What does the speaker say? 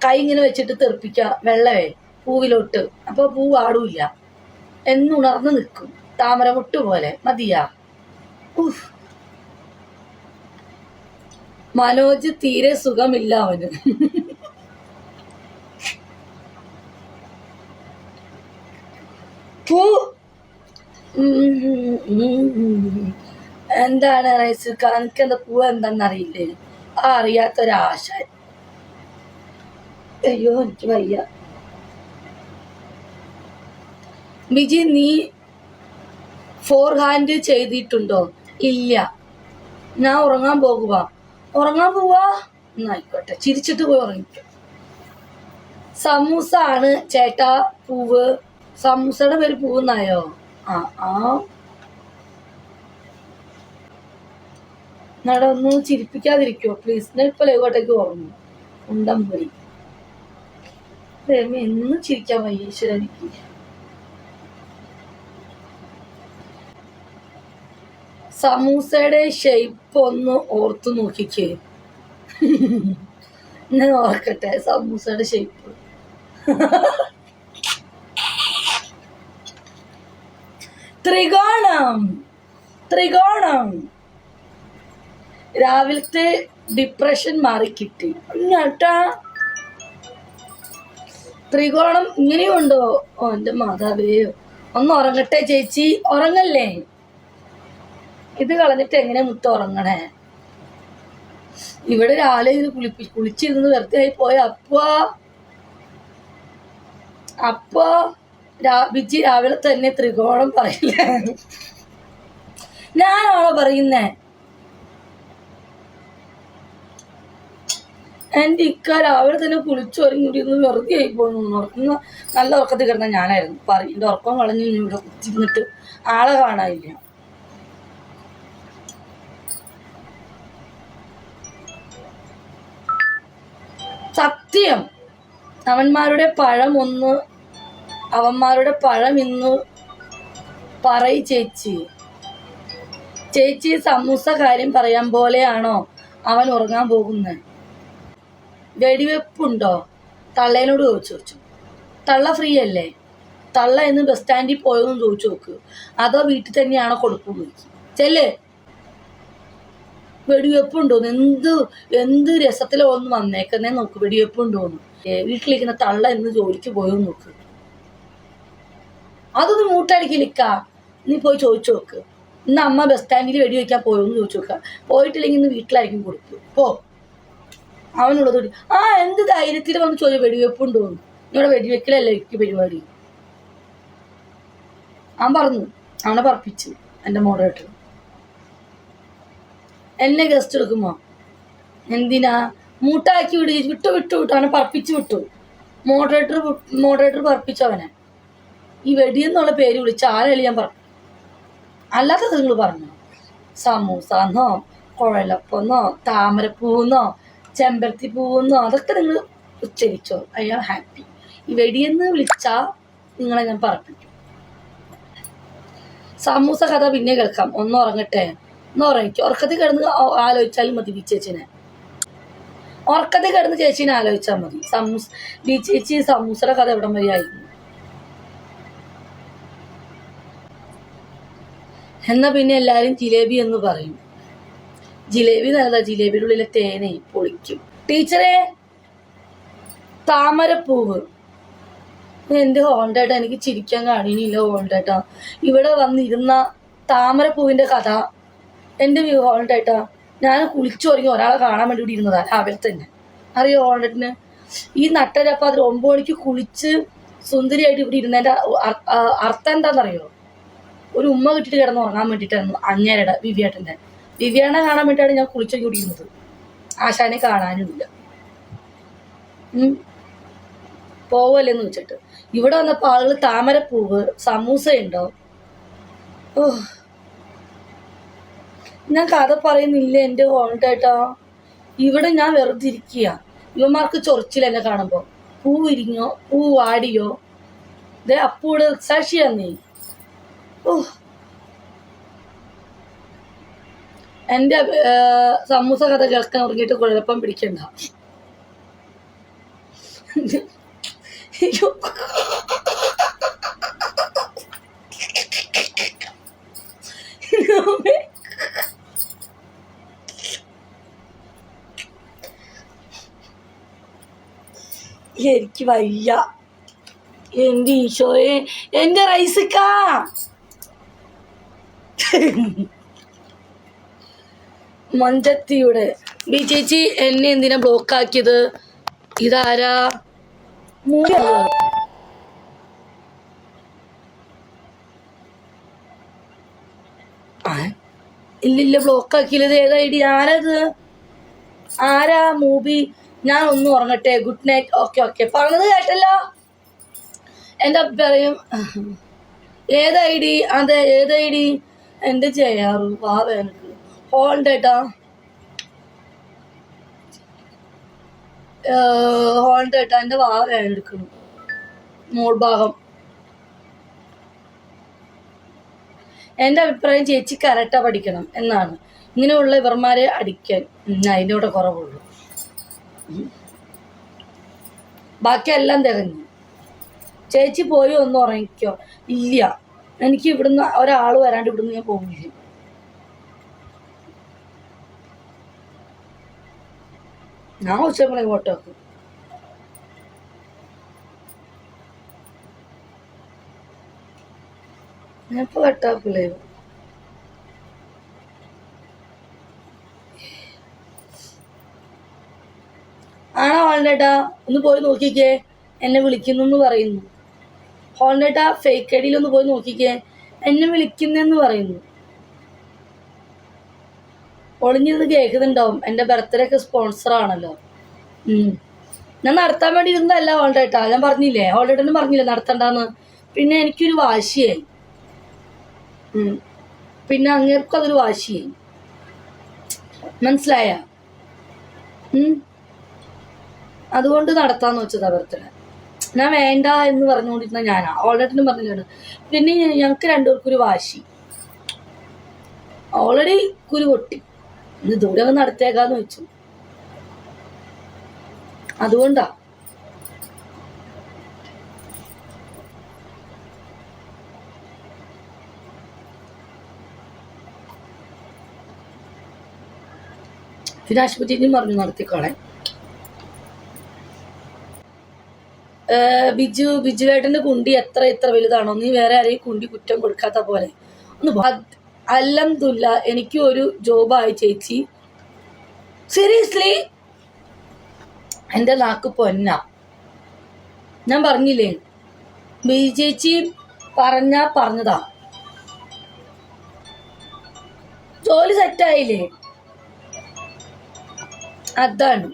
കൈ ഇങ്ങനെ വെച്ചിട്ട് തെറിപ്പിക്കുക വെള്ളമേ പൂവിലോട്ട്. അപ്പൊ പൂ ആടൂല്ല. എന്നുണർന്ന് നിൽക്കും. താമര മുട്ട് പോലെ മതിയാ. ഉഫ്. മനോജ് തീരെ സുഖമില്ല അവന്. പൂ. എന്താണ് റൈസ് എനിക്ക് എന്താ പൂ എന്താന്ന് അറിയില്ലേ ആ അറിയാത്തൊരാശ അയ്യോ എനിക്ക് വയ്യ. ബിജി നീ ഫോർ ഹാൻഡ് ചെയ്തിട്ടുണ്ടോ? ഇല്ല. ഞാൻ ഉറങ്ങാൻ പോകുക ഉറങ്ങാൻ പോവാ? എന്നായിക്കോട്ടെ ചിരിച്ചിട്ട് പോയി ഉറങ്ങിക്കോ. സമൂസ ആണ് ചേട്ടാ പൂവ്. സമൂസയുടെ പേര് പൂവെന്നായോ ആ ആ. നട ഒന്ന് ചിരിപ്പിക്കാതിരിക്കോ പ്ലീസ് ഞാൻ ഇപ്പൊ ലൈവോട്ടേക്ക് ഉറങ്ങും. ഉണ്ടം പോയി ദൈവമേ, എന്നും ചിരിക്കാൻ വയ്യ ഈശ്വര എനിക്ക് സമൂസയുടെ ഷേപ്പ് ഒന്ന് ഓർത്തു നോക്കിക്കേ. ഞാൻ ഓർക്കട്ടെ സമൂസയുടെ ഷേപ്പ് ത്രികോണം ത്രികോണം. രാവിലത്തെ ഡിപ്രഷൻ മാറി കിട്ടി ഞാട്ടാ ത്രികോണം ഇങ്ങനെയുണ്ടോ? ഓ എന്റെ മാതാവേ. ഒന്ന് ഉറങ്ങട്ടെ ചേച്ചി. ഉറങ്ങല്ലേ? ഇത് കളഞ്ഞിട്ട് എങ്ങനെ മുത്ത ഉറങ്ങണേ? ഇവിടെ രാവിലെ ഇത് കുളിപ്പി കുളിച്ചിരുന്ന് വെറുതെ ആയി പോയ. അപ്പ? അപ്പ? ബിജി രാവിലെ തന്നെ ത്രികോണം പറയില്ലേ? ഞാനാണോ പറയുന്നേ? എന്റെ ഇക്ക രാവിലെ തന്നെ കുളിച്ചു ഒരുങ്ങിയിരുന്ന് വെറുതെ ആയി പോകുന്നു ഉറക്കുന്ന നല്ല ഉറക്കത്തിൽ കിടന്ന ഞാനായിരുന്നു. പറയും എന്റെ ഉറക്കം വളഞ്ഞു ഇവിടെ കുത്തിരുന്നിട്ട് ആളെ കാണാനില്ല. സത്യം അവന്മാരുടെ പഴം ഒന്ന് അവന്മാരുടെ പഴം ഇന്ന് പറയ് ചേച്ചി. ചേച്ചി സമൂസ കാര്യം പറയാൻ പോലെയാണോ അവൻ ഉറങ്ങാൻ പോകുന്നത് വെടിവെപ്പുണ്ടോ? തള്ളേനോട് ചോദിച്ചു ചോദിച്ചു. തള്ള ഫ്രീ അല്ലേ? തള്ള എന്ന് ബസ് സ്റ്റാൻഡിൽ പോയതെന്ന് ചോദിച്ചു നോക്ക്. അതോ വീട്ടിൽ തന്നെയാണോ കൊടുക്കുന്നു ചെല്ലേ. വെടിവെപ്പുണ്ടോന്ന്? എന്ത് എന്ത് രസത്തിലോ ഒന്ന് വന്നേക്കുന്നേ നോക്ക്. വെടിവെപ്പുണ്ടോന്ന്? വീട്ടിലിരിക്കുന്ന തള്ള എന്ന് ജോലിക്ക് പോയെന്ന് നോക്ക്. അതൊന്ന് മൂട്ടടിക്കലിക്ക നീ പോയി ചോദിച്ചു നോക്ക്. ഇന്ന് അമ്മ ബസ് സ്റ്റാൻഡിൽ വെടിവെക്കാൻ പോയോന്ന് ചോദിച്ചു നോക്കുക പോയിട്ടില്ലെങ്കിൽ ഇന്ന് വീട്ടിലായിരിക്കും കൊടുക്കും. പോ. അവനുള്ളത് ആ എന്ത് ധൈര്യത്തിൽ വന്ന് ചോദിച്ചു വെടിവെപ്പുണ്ടോന്ന് ഇവിടെ വെടിവെക്കലല്ലേ എനിക്ക് പരിപാടി. അവൻ പറഞ്ഞു അവനെ പറപ്പിച്ചു എന്റെ മോഡറേറ്റർ എന്നെ ഗസ്റ്റ് എടുക്കുമോ എന്തിനാ? മൂട്ടാക്കി വിട് വിട്ടു വിട്ടു വിട്ടു. അവനെ പറപ്പിച്ചു വിട്ടു. മോഡറേറ്റർ മോഡറേറ്റർ പറപ്പിച്ചു അവനെ. ഈ വെടി എന്നുള്ള പേര് വിളിച്ച് ആരല്ല ഞാൻ പറഞ്ഞു അല്ലാത്തത് നിങ്ങൾ പറഞ്ഞു? സമൂസന്നോ കുഴലപ്പെന്നോ താമരപ്പൂന്നോ ചെമ്പരത്തി പൂവെന്നോ അതൊക്കെ നിങ്ങൾ ഉച്ചരിച്ചോ. I am happy. ഈ വെടിയെന്ന് വിളിച്ചാൽ നിങ്ങളെ ഞാൻ പറപ്പിക്കും. സമൂസ കഥ പിന്നെ കേൾക്കാം. ഒന്ന് ഉറങ്ങട്ടെ? ഒന്ന് ഉറങ്ങിക്കോ. ഉറക്കത്തിൽ കിടന്ന് ആലോചിച്ചാലും മതി ബി ചേച്ചിനെ. ഉറക്കത്തിൽ കിടന്ന് ചേച്ചീനെ ആലോചിച്ചാൽ മതി. സമൂസ ബി ചേച്ചി സമൂസയുടെ കഥ എവിടം വരെയായിരുന്നു എന്നാ പിന്നെ എല്ലാരും ജിലേബി എന്ന് പറയും. ജിലേബി നല്ലതാ. ജിലേബിയുടെ ഉള്ളിലെ തേനെ പൊളിക്കും. ടീച്ചറെ താമരപ്പൂവ്. എന്റെ ഹോണ്ടേട്ടാ എനിക്ക് ചിരിക്കാൻ കാണിയില്ല ഹോണ്ടേട്ടാ ഇവിടെ വന്നിരുന്ന താമരപ്പൂവിന്റെ കഥ എന്റെ എന്റെ ഹോണ്ടേട്ടാ ഞാൻ കുളിച്ചൊരുങ്ങി ഒരാളെ കാണാൻ വേണ്ടി ഇവിടെ ഇരുന്നതാ രാവിലെ തന്നെ. അറിയോ ഹോണ്ടേട്ടിന് ഈ നട്ടരപ്പ അതിൽ ഒമ്പത് മണിക്ക് കുളിച്ച് സുന്ദരിയായിട്ട് ഇവിടെ ഇരുന്നതിന്റെ അർ- അർത്ഥം എന്താണെന്നറിയോ ഒരു ഉമ്മ കിട്ടിയിട്ട് കിടന്ന് ഉറങ്ങാൻ വേണ്ടിയിട്ടായിരുന്നു അങ്ങേരുടെ വിവിയേട്ടന്റെ. വിവിയാണെ കാണാൻ വേണ്ടിയാണ് ഞാൻ കുളിച്ച കൂടിയിരുന്നത്. ഇരുന്നത് ആശാനെ കാണാനുമില്ല. പോവല്ലെന്ന് വെച്ചിട്ട്. ഇവിടെ വന്നപ്പോൾ ആളുകൾ താമരപ്പൂവ് സമൂസയുണ്ടോ? ഓ ഞാൻ കഥ പറയുന്നില്ല എന്റെ ഹോണ്ടേട്ടാ ഇവിടെ ഞാൻ വെറുതെ ഇരിക്കുക ഇവന്മാർക്ക് ചൊറിച്ചിൽ എന്നെ കാണുമ്പോൾ പൂ ഇരിഞ്ഞോ പൂ വാടിയോ? ദേ അപ്പൂടെ സാക്ഷിയാന്നേ ഓ എന്റെ ആ, സമൂസ കഥ കേൾക്കാൻ തുടങ്ങിയിട്ട് കുഴപ്പം പിടിക്കണ്ട. എനിക്ക് വയ്യ എന്റെ ഈശോയെ എന്റെ റൈസിക്കാ മഞ്ചത്തിയുടെ. ബി ചേച്ചി എന്നെ എന്തിനാ ബ്ലോക്ക് ആക്കിയത് ഇതാരാ ഇല്ലില്ല ബ്ലോക്ക് ആക്കിയില്ലത് ഏതാ ഇടി ആരത് ആരാ മൂവി ഞാൻ ഒന്ന് ഉറങ്ങട്ടെ. Good night. Okay okay. പറഞ്ഞത് കേട്ടല്ലോ. എന്റെ പറയും ഏത് ഐ അതെ ഏത് ഐ ഡി? ചെയ്യാറു വാവ എനിക്ക് ഹോൾഡേട്ടാ ഹോൾഡേട്ടാ എന്റെ മോൾ ഭാഗം. എന്റെ അഭിപ്രായം ചേച്ചി കരട്ട പഠിക്കണം എന്നാണ്. ഇങ്ങനെയുള്ള ഇവർമാരെ അടിക്കാൻ അതിന്റെ കൂടെ കുറവുള്ളൂ. ബാക്കിയെല്ലാം തികഞ്ഞു. ചേച്ചി പോയി ഒന്ന് ഉറങ്ങിക്കോ. ഇല്ല. എനിക്ക് ഇവിടുന്ന് ഒരാൾ വരാണ്ട് ഇവിടുന്ന് ഞാൻ പോകില്ല ഞാൻ ഉച്ചപ്പളെ ഇങ്ങോട്ട് വെക്കും. ഞാൻ ഇപ്പൊ കട്ടാക്കില്ലേ ആണോ ഹോൾഡേട്ടാ ഒന്ന് പോയി നോക്കിക്കേ. എന്നെ വിളിക്കുന്നു എന്ന് പറയുന്നു ഹോൾഡേട്ടാ ഫേക്ക് ഐഡിയിൽ ഒന്ന് പോയി നോക്കിക്കേ. എന്നെ വിളിക്കുന്നെന്ന് പറയുന്നു. ഒളിഞ്ഞിരുന്ന് കേൾക്കുന്നുണ്ടാവും. എന്റെ ബർത്ത്ഡേ ഒക്കെ ഉം. ഞാൻ നടത്താൻ വേണ്ടി ഇരുന്നതല്ല ഹോൾഡേട്ടാ ഞാൻ പറഞ്ഞില്ലേ? ഹോൾഡേട്ടനും പറഞ്ഞില്ലേ നടത്തണ്ടെന്ന്? പിന്നെ എനിക്കൊരു വാശിയായി. പിന്നെ അങ്ങേർക്കും അതൊരു വാശിയായി. മനസ്സിലായ? അതുകൊണ്ട് നടത്താന്ന് വെച്ചതാ ബർത്ത്ഡേ ഞാൻ വേണ്ട എന്ന് പറഞ്ഞുകൊണ്ടിരുന്ന ഞാനാ. ഓൾറെഡിനും പറഞ്ഞില്ലാണ് പിന്നെ ഞങ്ങൾക്ക് രണ്ടുപേർക്കൊരു വാശി. ഓൾറെഡി കുരു പൊട്ടി. ഇന്ന് ദൂരെ അങ്ങ് നടത്തേക്കാന്ന് വെച്ചു. അതുകൊണ്ടാ. പിന്നെ ആശുപത്രിയിലും പറഞ്ഞു നടത്തിക്കോളെ. ബിജു ബിജുവേട്ടന്റെ കുണ്ടി എത്ര എത്ര വലുതാണോ? നീ വേറെ ആരെയും കുണ്ടി കുറ്റം കൊടുക്കാത്ത പോലെ. ഒന്ന് അല്ലംതുല്ല എനിക്ക് ഒരു ജോബായി ചേച്ചി. സീരിയസ്ലി എന്റെ നാക്ക് പൊന്ന. ഞാൻ പറഞ്ഞില്ലേ? ബി ചേച്ചി പറഞ്ഞ പറഞ്ഞതാ. ജോലി സെറ്റായില്ലേ അതാണ്.